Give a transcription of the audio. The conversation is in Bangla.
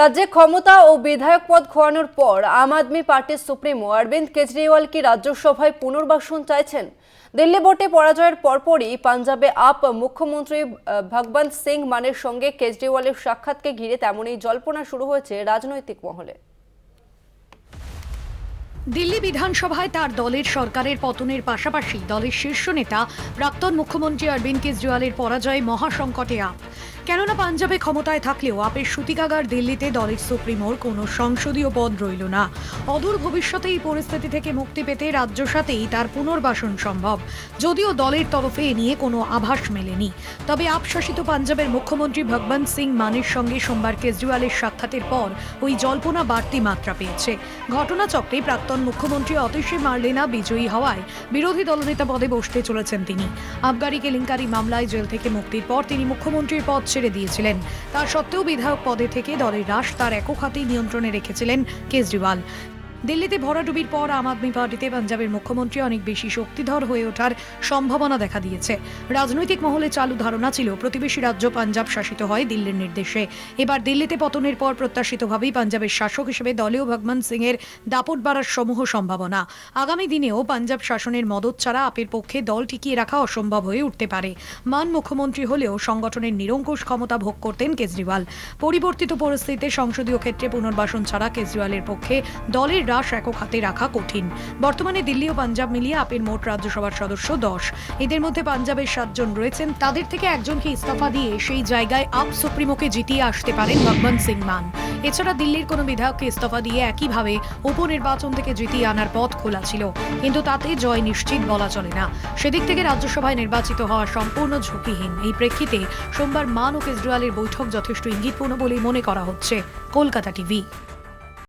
রাজ্যে ক্ষমতা ও বিধায়ক পদ খোয়ানোর পর আম আদমি পার্টির সুপ্রিমো অরবিন্দ কেজরিওয়াল কি রাজ্যসভায় পুনর্বাসন চাইছেন। দিল্লি ভোটে পরাজয়ের পরপরই পাঞ্জাবে আপ মুখ্যমন্ত্রী ভগবন্ত সিং মানের সঙ্গে কেজরিওয়ালের সাক্ষাৎকে ঘিরে তেমনই জল্পনা শুরু হয়েছে রাজনৈতিক মহলে। দিল্লি বিধানসভায় তার দলের সরকারের পতনের পাশাপাশি দলের শীর্ষ নেতা, প্রাক্তন মুখ্যমন্ত্রী অরবিন্দ কেজরিওয়ালের পরাজয়ে মহাসংকটে আপ। কেননা পাঞ্জাবে ক্ষমতায় থাকলেও আপের সুতিকাগার দিল্লিতে দলের সুপ্রিমোর কোনো সংসদীয় পদ রইল না। অদূর ভবিষ্যতে এই পরিস্থিতি থেকে মুক্তি পেতে রাজ্য সাথেই তার পুনর্বাসন সম্ভব। যদিও দলের তরফে এ নিয়ে কোনো আভাস মেলেনি। তবে আপশাসিত পাঞ্জাবের মুখ্যমন্ত্রী ভগবন্ত সিং মানের সঙ্গে সোমবার কেজরিওয়ালের সাক্ষাতের পর ওই জল্পনা বাড়তি মাত্রা পেয়েছে। ঘটনাচক্রে প্রাক্তন মুখ্যমন্ত্রী অতীশে মার্লেনা বিজয়ী হওয়ায় বিরোধী দলনেতা পদে বসতে চলেছেন তিনি। আবগারি কেলেঙ্কারি মামলায় জেল থেকে মুক্তির পর তিনি মুখ্যমন্ত্রীর পদ ছেড়ে দিয়েছিলেন। তা সত্ত্বেও বিধায়ক পদে থেকে দলের হ্রাস তার একক হাতেই নিয়ন্ত্রণে রেখেছিলেন কেজরিওয়াল। দিল্লিতে ভরাডুবির পর আম আদমি পার্টিতে পাঞ্জাবের মুখ্যমন্ত্রী অনেক বেশি শক্তিধর হয়ে ওঠার সম্ভাবনা দেখা দিয়েছে। রাজনৈতিক মহলে চালু ধারণা ছিল, প্রতিবেশী রাজ্য পাঞ্জাব শাসিত হয় দিল্লির নির্দেশে। এবার দিল্লিতে পতনের পর প্রত্যাশিতভাবেই পাঞ্জাবের শাসক হিসেবে দলীয় ভগবন্ত সিং এর দাপট বাড়ার সমূহ সম্ভাবনা। আগামী দিনেও পাঞ্জাব শাসনের মদত ছাড়া আপের পক্ষে দল টিকিয়ে রাখা অসম্ভব হয়ে উঠতে পারে। মান মুখ্যমন্ত্রী হলেও সংগঠনের নিরঙ্কুশ ক্ষমতা ভোগ করতেন কেজরিওয়াল। পরিবর্তিত পরিস্থিতিতে সংসদীয় ক্ষেত্রে পুনর্বাসন ছাড়া কেজরিওয়ালের পক্ষে দলের হ্রাস একক হাতে রাখা কঠিন। বর্তমানে দিল্লি ও পাঞ্জাব মিলিয়ে আপের মোট রাজ্যসভার সদস্য দশ। এদের মধ্যে পাঞ্জাবের সাতজন রয়েছেন। তাদের থেকে একজনকে ইস্তফা দিয়ে সেই জায়গায় আপ সুপ্রিমোকে জিতিয়ে আসতে পারেন ভগবন্ত সিং মান। এছাড়া দিল্লির কোনো বিধায়ককে ইস্তফা দিয়ে একইভাবে উপনির্বাচন থেকে জিতিয়ে আনার পথ খোলা ছিল। কিন্তু তাতে জয় নিশ্চিত বলা চলে না। সেদিক থেকে রাজ্যসভায় নির্বাচিত হওয়া সম্পূর্ণ ঝুঁকিহীন। এই প্রেক্ষিতে সোমবার মান ও কেজরিওয়ালের বৈঠক যথেষ্ট ইঙ্গিতপূর্ণ বলেই মনে করা হচ্ছে। কলকাতা টিভি।